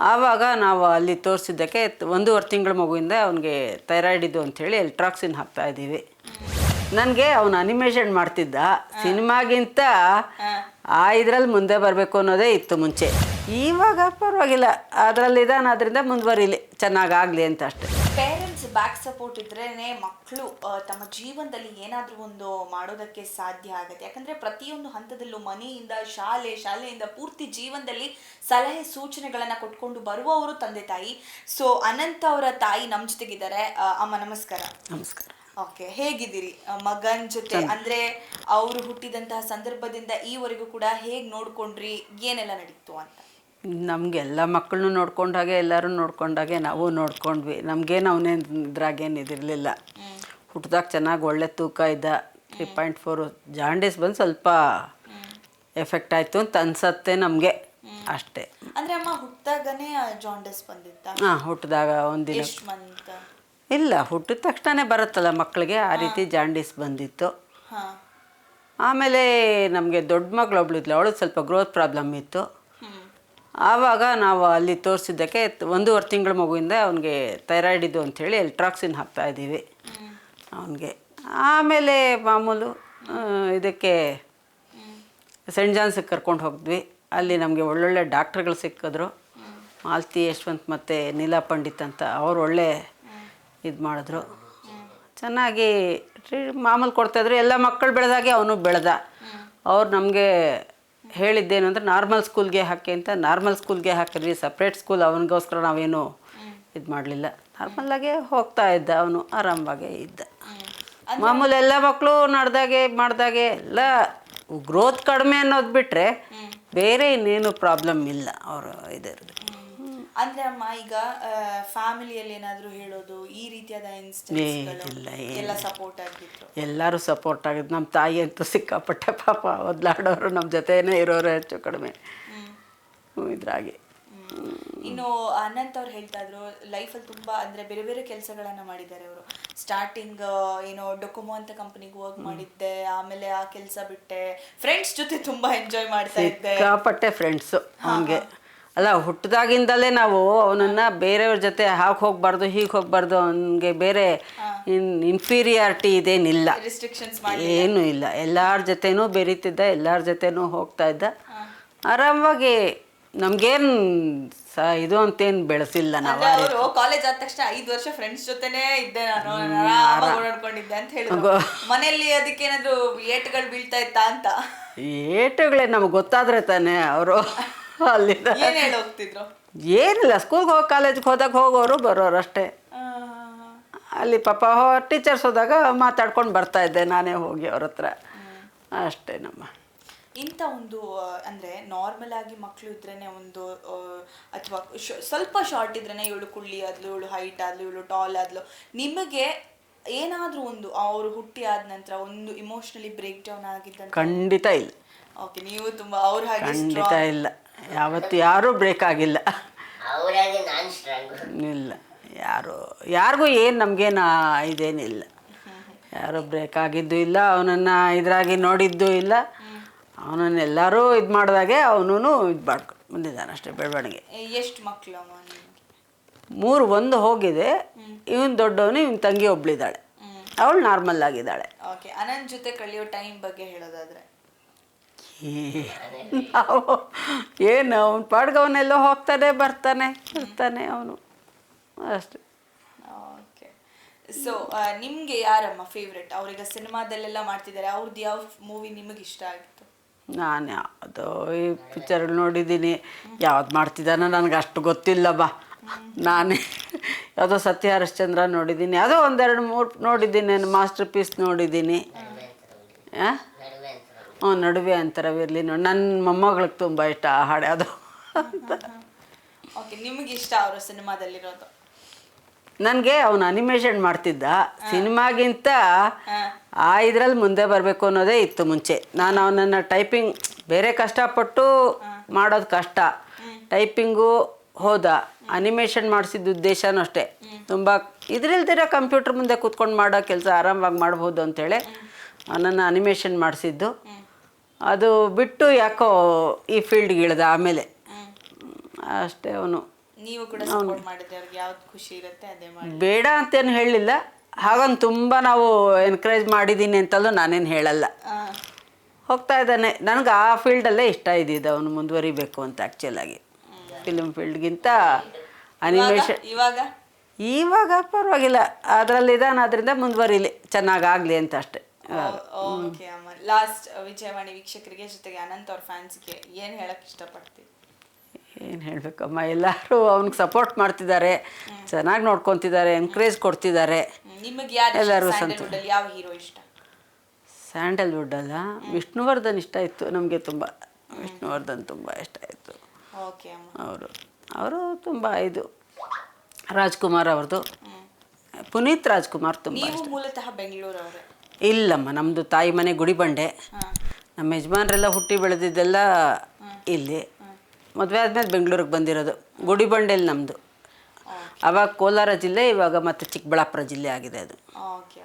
ಆವಾಗ ನಾವು ಅಲ್ಲಿ ತೋರಿಸಿದ್ದಕ್ಕೆ ಒಂದೂವರೆ ತಿಂಗಳ ಮಗುವಿಂದ ಅವನಿಗೆ ಥೈರಾಯ್ಡ್ ಇದು ಅಂಥೇಳಿ ಎಲ್ಟ್ರಾಕ್ಸಿನ್ ಹಾಕ್ತಾ ಇದ್ದೀವಿ. ನನಗೆ ಅವನು ಅನಿಮೇಷನ್ ಮಾಡ್ತಿದ್ದ. ಸಿನಿಮಾಗಿಂತ ಆ ಇದರಲ್ಲಿ ಮುಂದೆ ಬರಬೇಕು ಅನ್ನೋದೇ ಇತ್ತು ಮುಂಚೆ. ಇವಾಗ ಪರವಾಗಿಲ್ಲ. ಅದರಲ್ಲಿ ಅದರಿಂದ ಮುಂದುವರಿಲಿ. ಚೆನ್ನಾಗಾಗಲಿ ಅಂತ ಅಷ್ಟೇ. ಪೇರೆಂಟ್ಸ್ ಬ್ಯಾಕ್ ಸಪೋರ್ಟ್ ಇದ್ರೇನೆ ಮಕ್ಕಳು ತಮ್ಮ ಜೀವನದಲ್ಲಿ ಏನಾದರೂ ಒಂದು ಮಾಡೋದಕ್ಕೆ ಸಾಧ್ಯ ಆಗುತ್ತೆ. ಯಾಕಂದರೆ ಪ್ರತಿಯೊಂದು ಹಂತದಲ್ಲೂ ಮನೆಯಿಂದ ಶಾಲೆ ಶಾಲೆಯಿಂದ ಪೂರ್ತಿ ಜೀವನದಲ್ಲಿ ಸಲಹೆ ಸೂಚನೆಗಳನ್ನು ಕೊಟ್ಕೊಂಡು ಬರುವವರು ತಂದೆ ತಾಯಿ. ಸೊ ಅನಂತ ಅವರ ತಾಯಿ ನಮ್ಮ ಜೊತೆಗಿದ್ದಾರೆ. ಅಮ್ಮ ನಮಸ್ಕಾರ. ನಮಸ್ಕಾರ. ಓಕೆ ಹೇಗಿದ್ದೀರಿ? ಮಗನ್ ಜೊತೆ ಅಂದ್ರೆ ಅವರು ಹುಟ್ಟಿದಂತಹ ಸಂದರ್ಭದಿಂದ ಈವರೆಗೂ ಕೂಡ ಹೇಗೆ ನೋಡ್ಕೊಂಡ್ರಿ? ಏನೆಲ್ಲ ನಡೀತು ಅಂತ. ನಮಗೆಲ್ಲ ಮಕ್ಕಳನ್ನೂ ನೋಡ್ಕೊಂಡಾಗೆ ಎಲ್ಲರೂ ನೋಡ್ಕೊಂಡಾಗೆ ನಾವು ನೋಡ್ಕೊಂಡ್ವಿ. ನಮಗೇನು ಅವನೇನು ಇದ್ರಾಗೇನು ಇದಿರಲಿಲ್ಲ. ಹುಟ್ಟಿದಾಗ ಚೆನ್ನಾಗಿ ಒಳ್ಳೆ ತೂಕ ಇದ್ದ ತ್ರೀ ಪಾಯಿಂಟ್ ಫೋರು ಜಾಂಡೀಸ್ ಬಂದು ಸ್ವಲ್ಪ ಎಫೆಕ್ಟ್ ಆಯಿತು ಅಂತ ಅನ್ಸತ್ತೆ ನಮಗೆ. ಅಷ್ಟೇ. ಅಂದ್ರೆ ಅಮ್ಮ ಹುಟ್ಟಿದಾಗನೇ ಜಾಂಡಸ್ ಬಂದಿತ್ತ? ಹಾಂ ಹುಟ್ಟಿದಾಗ ಒಂದಿನ ಇಲ್ಲ ಹುಟ್ಟಿದ ತಕ್ಷಣನೇ ಬರುತ್ತಲ್ಲ ಮಕ್ಕಳಿಗೆ ಆ ರೀತಿ ಜಾಂಡೀಸ್ ಬಂದಿತ್ತು. ಆಮೇಲೆ ನಮಗೆ ದೊಡ್ಡ ಮಗಳು ಒಬ್ಳಿದ್ಲು ಅವಳು ಸ್ವಲ್ಪ ಗ್ರೋತ್ ಪ್ರಾಬ್ಲಮ್ ಇತ್ತು. ಆವಾಗ ನಾವು ಅಲ್ಲಿ ತೋರಿಸಿದ್ದಕ್ಕೆ ಒಂದೂವರೆ ತಿಂಗಳ ಮಗುವಿಂದ ಅವನಿಗೆ ಥೈರಾಯ್ಡ್ ಅಂಥೇಳಿ ಎಲ್ಟ್ರಾಕ್ಸಿನ್ ಹಾಕ್ತಾ ಇದ್ದೀವಿ. ಹ್ಮ್ ಅವನಿಗೆ. ಆಮೇಲೆ ಮಾಮೂಲು ಇದಕ್ಕೆ ಸೆಂಟ್ ಜಾನ್ಸಿಗೆ ಕರ್ಕೊಂಡು ಹೋಗಿದ್ವಿ. ಅಲ್ಲಿ ನಮಗೆ ಒಳ್ಳೊಳ್ಳೆ ಡಾಕ್ಟ್ರುಗಳು ಸಿಕ್ಕಿದ್ರು. ಮಾಲ್ತಿ, ಯಶವಂತ್ ಮತ್ತು ನೀಲಾ ಪಂಡಿತ್ ಅಂತ ಅವ್ರು ಒಳ್ಳೆ ಇದು ಮಾಡಿದ್ರು. ಚೆನ್ನಾಗಿ ಟ್ರೀ ಮಾಮೂಲು ಕೊಡ್ತಾಯಿದ್ರು ಎಲ್ಲ ಮಕ್ಕಳು ಬೆಳೆದಾಗೆ ಅವನು ಬೆಳೆದ. ಅವ್ರು ನಮಗೆ ಹೇಳಿದ್ದೇನು ಅಂದರೆ ನಾರ್ಮಲ್ ಸ್ಕೂಲ್ಗೆ ಹಾಕಿ ಅಂತ ನಾರ್ಮಲ್ ಸ್ಕೂಲ್ಗೆ ಹಾಕಿದ್ವಿ. ಸಪ್ರೇಟ್ ಸ್ಕೂಲ್ ಅವನಿಗೋಸ್ಕರ ನಾವೇನು ಇದು ಮಾಡಲಿಲ್ಲ. ನಾರ್ಮಲ್ಲಾಗೆ ಹೋಗ್ತಾ ಇದ್ದ. ಅವನು ಆರಾಮವಾಗೇ ಇದ್ದ. ಮಾಮೂಲಿ ಎಲ್ಲ ಮಕ್ಕಳು ನಡೆದಾಗೆ ಮಾಡ್ದಾಗೆ ಎಲ್ಲ ಗ್ರೋತ್ ಕಡಿಮೆ ಅನ್ನೋದು ಬಿಟ್ಟರೆ ಬೇರೆ ಇನ್ನೇನು ಪ್ರಾಬ್ಲಮ್ ಇಲ್ಲ ಅವರು ಇದರದ್ದು. ಅಂದ್ರೆ ಅಮ್ಮ ಈಗ ಫ್ಯಾಮಿಲಿಯಲ್ಲಿ ಏನಾದ್ರೂ ಹೇಳೋದು ಈ ರೀತಿಯಾದ ಇನ್ಸ್ಟೆನ್ಸ್ಗಳು ಎಲ್ಲ ಸಪೋರ್ಟ್ ಆಗಿತ್ತು ಎಲ್ಲರೂ ಸಪೋರ್ಟ್ ಆಗಿದ್ದು ನಮ್ಮ ತಾಯಿ ಅಂತೂ ಸಿಕ್ಕಾಪಟ್ಟೆ ಪಾಪ ಒದ್ಲಾಡೋರು ನಮ್ಮ ಜೊತೆನೇ ಇರೋರು ಹೆಚ್ಚು ಕಡಿಮೆ. ಇದ್ರಾಗೆ. ಇನ್ನು ಅನಂತ್ ಅವ್ರು ಹೇಳ್ತಾ ಇದ್ರು ಲೈಫಲ್ಲಿ ತುಂಬಾ ಅಂದ್ರೆ ಬೇರೆ ಬೇರೆ ಕೆಲಸಗಳನ್ನ ಮಾಡಿದ್ದಾರೆ ಅವರು. ಸ್ಟಾರ್ಟಿಂಗ್ ಏನೋ ಡೊಕೊಮೋ ಅಂತ ಕಂಪನಿಗೆ ವರ್ಕ್ ಮಾಡಿದ್ದೆ ಆಮೇಲೆ ಆ ಕೆಲಸ ಬಿಟ್ಟೆ. ಫ್ರೆಂಡ್ಸ್ ಜೊತೆ ತುಂಬಾ ಎಂಜಾಯ್ ಮಾಡ್ತಾ ಇದ್ದೆ. ಸಿಕ್ಕಾಪಟ್ಟೆ ಫ್ರೆಂಡ್ಸು ಅವನಿಗೆ ಅಲ್ಲ ಹುಟ್ಟಿದಾಗಿಂದಲೇ ನಾವು ಅವನನ್ನು ಬೇರೆಯವ್ರ ಜೊತೆ ಹಾಕಿ ಹೋಗ್ಬಾರ್ದು ಹೀಗೆ ಹೋಗ್ಬಾರ್ದು ಅವನಿಗೆ ಬೇರೆ ಇನ್ ಇನ್ಫೀರಿಯಾರಿಟಿ ಇದೇನಿಲ್ಲ. ಏನೂ ಇಲ್ಲ. ಎಲ್ಲರ ಜೊತೆನೂ ಬೆರೀತಿದ್ದ ಎಲ್ಲರ ಜೊತೆನೂ ಹೋಗ್ತಾ ಇದ್ದ. ಆರಾಮವಾಗಿ ನಮಗೇನು ಸ ಇದು ಅಂತೇನು ಬೆಳೆಸಿಲ್ಲ ನಾವು ಅವರು ಕಾಲೇಜ್ ಆದ ತಕ್ಷಣ ಐದು ವರ್ಷ ಫ್ರೆಂಡ್ಸ್ ಜೊತೆನೇ ಇದ್ದೆ ನಾನು. ಓಡಾಡ್ಕೊಂಡಿದ್ದೆ ಅಂತ ಹೇಳಿದ್ರು. ಮನೆಯಲ್ಲಿ ಅದಕ್ಕೆ ಏನಾದ್ರು ಏಟುಗಳು ಬೀಳ್ತಾ ಇತ್ತಾ ಅಂತ. ಏಟುಗಳೇ ನಮ್ಗೆ ಗೊತ್ತಾದ್ರೆ ತಾನೇ ಅವರು. ಅಲ್ಲಿಂದ. ಏನ್ ಹೇಳಿ ಹೋಗ್ತಿದ್ರು? ಏನಿಲ್ಲ ಸ್ಕೂಲ್ಗೆ ಹೋಗಿ ಕಾಲೇಜ್ಗೆ ಹೋದಾಗ ಹೋಗೋರು ಬರೋರು ಅಷ್ಟೇ. ಅಲ್ಲಿ ಪಾಪ ಹೋ ಟೀಚರ್ಸ್ ಹೋದಾಗ ಮಾತಾಡ್ಕೊಂಡು ಬರ್ತಾ ಇದ್ದೆ ನಾನೇ ಹೋಗಿ ಅವ್ರ ಹತ್ರ. ಅಷ್ಟೇ ನಮ್ಮ. ಇಂಥ ಒಂದು ಅಂದ್ರೆ ನಾರ್ಮಲ್ ಆಗಿ ಮಕ್ಕಳು ಇದ್ರೇ ಒಂದು ಅಥವಾ ಸ್ವಲ್ಪ ಶಾರ್ಟ್ ಇದ್ರೇ ಇವಳು ಕುಳ್ಳಿ ಆದ್ಲು ಇವಳು ಹೈಟ್ ಆದ್ಲು ಇವಳು ಟಾಲ್ ಆದ್ಲು ನಿಮಗೆ ಏನಾದರೂ ಒಂದು ಅವರು ಹುಟ್ಟಿ ಆದ ನಂತರ ಒಂದು ಇಮೋಷ್ನಲಿ ಬ್ರೇಕ್ ಡೌನ್ ಆಗಿದ್ದ ಖಂಡಿತ ಇಲ್ಲ. ಓಕೆ ನೀವು ತುಂಬ ಅವ್ರ ಹಾಗೆ ಖಂಡಿತ ಇಲ್ಲ. ಯಾವತ್ತು ಯಾರೂ ಬ್ರೇಕ್ ಆಗಿಲ್ಲ. ಅವರಾಗೆ ನಾನು ಸ್ಟ್ರಾಂಗ್ ಇಲ್ಲ. ಯಾರು ಯಾರಿಗೂ ಏನು ನಮಗೇನು ಇದೇನಿಲ್ಲ. ಯಾರು ಬ್ರೇಕ್ ಆಗಿದ್ದು ಇಲ್ಲ ಅವನನ್ನು ಇದ್ರಾಗಿ ನೋಡಿದ್ದು ಇಲ್ಲ. ಅವನನ್ನು ಎಲ್ಲರೂ ಇದು ಮಾಡಿದಾಗೆ ಅವನು ಇದು ಮಾಡ್ಕೊ ಬಂದಿದ್ದಾನೆ ಅಷ್ಟೇ ಬೆಳವಣಿಗೆ. ಎಷ್ಟು ಮಕ್ಕಳು ಮೂರು ಒಂದು ಹೋಗಿದೆ. ಇವನು ದೊಡ್ಡವನು ಇವನ ತಂಗಿ ಒಬ್ಳಿದ್ದಾಳೆ. ಅವಳು ನಾರ್ಮಲ್ ಆಗಿದ್ದಾಳೆ. ಓಕೆ ಅನಂತ್ ಜೊತೆ ಕಳೆಯೋ ಟೈಮ್ ಬಗ್ಗೆ ಹೇಳೋದಾದ್ರೆ. ನಾವು ಏನು ಅವನು ಪಾಡ್ಗೆ ಅವನೆಲ್ಲೋ ಹೋಗ್ತಾನೆ ಬರ್ತಾನೆ ಇರ್ತಾನೆ ಅವನು. ಅಷ್ಟೆ. ಓಕೆ. ಸೊ ನಿಮಗೆ ಯಾರಮ್ಮ ಫೇವ್ರೆಟ್ ಅವ್ರಿಗೆ ಸಿನಿಮಾದಲ್ಲೆಲ್ಲ ಮಾಡ್ತಿದ್ದಾರೆ ಅವ್ರದ್ದು ಯಾವ ಮೂವಿ ನಿಮಗೆ ಇಷ್ಟ ಆಗಿತ್ತು? ನಾನು ಯಾವುದೋ ಈ ಪಿಕ್ಚರ್ ನೋಡಿದ್ದೀನಿ ಯಾವ್ದು ಮಾಡ್ತಿದ್ದಾನೋ ನನಗೆ ಅಷ್ಟು ಗೊತ್ತಿಲ್ಲ ಬಾ. ನಾನೇ ಯಾವುದೋ ಸತ್ಯ ಹರಿಶ್ಚಂದ್ರ ನೋಡಿದ್ದೀನಿ ಯಾವುದೋ ಒಂದೆರಡು ಮೂರು ನೋಡಿದ್ದೀನಿ ನಾನು ಮಾಸ್ಟರ್ ಪೀಸ್ ನೋಡಿದ್ದೀನಿ ಆ? ನಡುವೆ ಅಂತರವಿರಲಿ ನೋಡಿ. ನನ್ನ ಮೊಮ್ಮಗಳಿಗೆ ತುಂಬ ಇಷ್ಟ ಆ ಹಾಡು ಅದು. ಓಕೆ ನಿಮಗೆ ಇಷ್ಟ ಅವರು ಸಿನಿಮಾದಲ್ಲಿರೋದು? ನನಗೆ ಅವನು ಅನಿಮೇಷನ್ ಮಾಡ್ತಿದ್ದ. ಸಿನಿಮಾಗಿಂತ ಆ ಇದ್ರಲ್ಲಿ ಮುಂದೆ ಬರಬೇಕು ಅನ್ನೋದೇ ಇತ್ತು ಮುಂಚೆ. ನಾನು ಅವನನ್ನು ಟೈಪಿಂಗ್ ಬೇರೆ ಕಷ್ಟಪಟ್ಟು ಮಾಡೋದು ಕಷ್ಟ. ಟೈಪಿಂಗು ಹೋದ. ಅನಿಮೇಷನ್ ಮಾಡಿಸಿದ ಉದ್ದೇಶನೂ ಅಷ್ಟೇ. ತುಂಬ ಇದ್ರಲ್ದಿರ ಕಂಪ್ಯೂಟರ್ ಮುಂದೆ ಕೂತ್ಕೊಂಡು ಮಾಡೋ ಕೆಲಸ ಆರಾಮವಾಗಿ ಮಾಡ್ಬೋದು ಅಂತೇಳಿ ಅವನನ್ನು ಅನಿಮೇಷನ್ ಮಾಡಿಸಿದ್ದು. ಅದು ಬಿಟ್ಟು ಯಾಕೋ ಈ ಫೀಲ್ಡ್ಗೆ ಇಳ್ದ ಆಮೇಲೆ. ಅಷ್ಟೇ ಅವನು. ನೀವು ಕೂಡ ಸಪೋರ್ಟ್ ಮಾಡಿದ್ರೆ ಅವ್ರಿಗೆ ಯಾವ್ದು ಖುಷಿ ಇರುತ್ತೆ ಅದೇ ಮಾಡಿ. ಬೇಡ ಅಂತೇನು ಹೇಳಲಿಲ್ಲ ಹಾಗಂತ ತುಂಬ ನಾವು ಎನ್ಕರೇಜ್ ಮಾಡಿದ್ದೀನಿ ಅಂತಲೂ ನಾನೇನು ಹೇಳಲ್ಲ. ಹೋಗ್ತಾ ಇದ್ದಾನೆ. ನನಗೆ ಆ ಫೀಲ್ಡಲ್ಲೇ ಇಷ್ಟ ಇದ್ದಿದ್ದು ಅವನು ಮುಂದುವರಿಬೇಕು ಅಂತ ಆ್ಯಕ್ಚುಲಾಗಿ ಫಿಲ್ಮ್ ಫೀಲ್ಡ್ಗಿಂತ ಅನಿಮೇಷನ್ ಇವಾಗ? ಇವಾಗ? ಪರವಾಗಿಲ್ಲ. ಅದರಲ್ಲಿ ಇದಾನ ಅದರಿಂದ ಮುಂದುವರಿಲಿ. ಚೆನ್ನಾಗಾಗಲಿ ಅಂತ ಅಷ್ಟೇ. ಓಕೆ ಅಮ್ಮ ಲಾಸ್ಟ್ ವಿಜಯವಾಣಿ ವೀಕ್ಷಕರಿಗೆ ಜೊತೆಗೆ ಅನಂತ್ ಅವ್ರ ಫ್ಯಾನ್ಸ್ಗೆ ಏನು ಹೇಳಕ್ಕೆ ಇಷ್ಟಪಡ್ತೀವಿ ಏನು ಹೇಳಬೇಕಮ್ಮ ಎಲ್ಲರೂ ಅವ್ನಿಗೆ ಸಪೋರ್ಟ್ ಮಾಡ್ತಿದ್ದಾರೆ ಚೆನ್ನಾಗಿ ನೋಡ್ಕೊತಿದ್ದಾರೆ ಎನ್ಕರೇಜ್ ಕೊಡ್ತಿದ್ದಾರೆ. ನಿಮಗೆ ಯಾರು ಎಲ್ಲರೂ ಸ್ಯಾಂಡಲ್ವುಡ್ ಯಾವ ಹೀರೋ ಇಷ್ಟ? ಸ್ಯಾಂಡಲ್ವುಡ್ ಅಲ್ಲ? ವಿಷ್ಣುವರ್ಧನ್ ಇಷ್ಟ ಇತ್ತು ನಮಗೆ ತುಂಬ. ವಿಷ್ಣುವರ್ಧನ್ ತುಂಬ ಇಷ್ಟ ಆಯಿತು ಓಕೆ ಅಮ್ಮ ಅವರು ಅವರು ತುಂಬ ಇದು ರಾಜ್ಕುಮಾರ್ ಅವ್ರದ್ದು ಪುನೀತ್ ರಾಜ್ಕುಮಾರ್ ತುಂಬ ಮೂಲತಃ ಬೆಂಗಳೂರವ್ರೆ. ಇಲ್ಲಮ್ಮ ನಮ್ಮದು ತಾಯಿ ಮನೆ ಗುಡಿಬಂಡೆ. ನಮ್ಮ ಯಜಮಾನರೆಲ್ಲ ಹುಟ್ಟಿ ಬೆಳೆದಿದ್ದೆಲ್ಲ ಇಲ್ಲಿ. ಮದುವೆ ಆದಮೇಲೆ ಬೆಂಗಳೂರಿಗೆ ಬಂದಿರೋದು ಗುಡಿಬಂಡೆಲಿ ನಮ್ಮದು ಅವಾಗ ಆವಾಗ ಕೋಲಾರ ಜಿಲ್ಲೆ ಇವಾಗ ಮತ್ತೆ ಚಿಕ್ಕಬಳ್ಳಾಪುರ ಜಿಲ್ಲೆ ಆಗಿದೆ ಅದು. ಓಕೆ